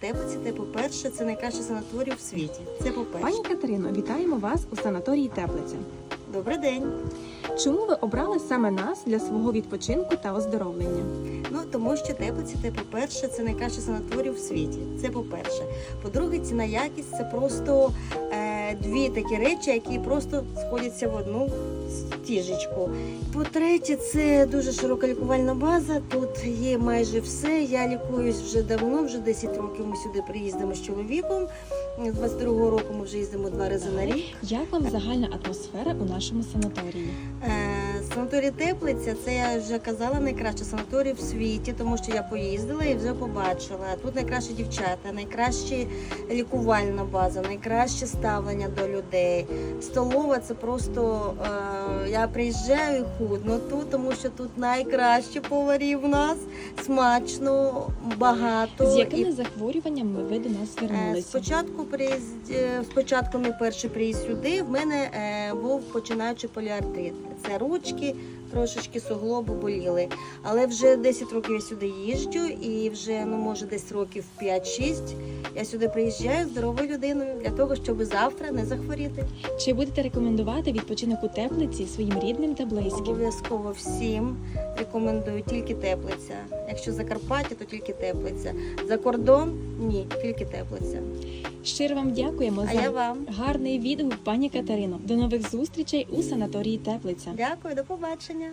Теплиці, це по-перше, це найкращий санаторій в світі. Це по-перше. Пані Катерино, вітаємо вас у санаторії Теплиця. Добрий день. Чому ви обрали саме нас для свого відпочинку та оздоровлення? Ну тому що теплиці, це по-перше, це найкращий санаторій в світі. Це по-перше. По-друге, ціна якість це просто е, дві такі речі, які просто сходяться в одну стіжечку. По-третє, це дуже широка лікувальна база. Тут є майже все. Я лікуюсь вже давно, вже 10 років. Ми сюди приїздимо з чоловіком. З 22-го року ми вже їздимо два рази на рік. Як вам загальна атмосфера у нашому санаторії? Е, Санаторій Теплиця, це я вже казала, найкращий санаторій в світі, тому що я поїздила і вже побачила. Тут найкращі дівчата, найкраща лікувальна база, найкраще ставлення до людей. Столова це просто е, я приїжджаю і худно тут, тому що тут найкраще поварів у нас, смачно, багато. З І якими захворюваннями ви до нас Е, звернулися? Спочатку приїзд, е, спочатку мій перший приїзд сюди. В мене е, був починаючи поліартрит. Це ручки, трошечки суглоби боліли. Але вже 10 років я сюди їжджу, і вже ну може десь років 5-6 я сюди приїжджаю здоровою людиною для того, щоб завтра не захворіти. Чи будете рекомендувати відпочинок у теплиці своїм рідним та близьким? Обов'язково всім рекомендую тільки теплиця. Якщо Закарпаття, то тільки теплиця. За кордон ні, тільки теплиця. Щиро вам дякуємо А за я вам гарний відгук, пані Катерино. До нових зустрічей у санаторії Теплиця. дякую, до побачення.